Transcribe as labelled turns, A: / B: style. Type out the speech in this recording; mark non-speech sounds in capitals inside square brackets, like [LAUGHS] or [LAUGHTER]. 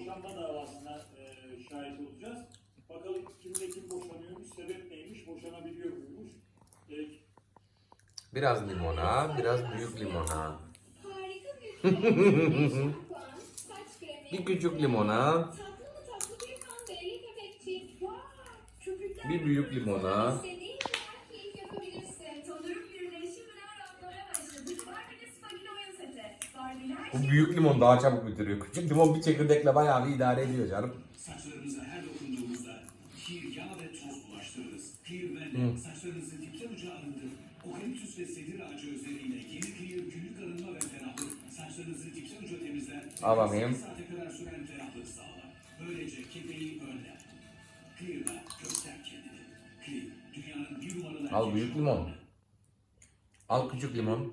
A: boşanma davasına e, şahit olacağız. Bakalım kimle kim boşanıyormuş, sebep neymiş, boşanabiliyor muymuş? E,
B: Biraz limona, biraz büyük limona.
C: Harika bir [LAUGHS] şampuan, saç kremi.
B: Bir küçük limona,
C: Tatlı mı tatlı bir kan belli köpekçik. Vay, köpükler
B: bir büyük limona. Bu büyük limon daha çabuk bitiriyor. Küçük limon bir çekirdekle bayağı bir idare ediyor canım.
D: Saçlarınıza her dokunduğunuzda kir, yağ ve toz bulaştırırız. Clear Vende saçlarınızı dipten uca arındır. Okaliptüs ve sedir ağacı özleriyle yeni Clear günlük arınma ve ferahlık saçlarınızı dipten uca temizler.
B: Al bakayım.
D: 8 saate kadar süren ferahlık sağlar. Böylece kepeği önler. Clear'la göster kendini. Clear, dünyanın bir numaralı
B: Al büyük limon. Al küçük limon.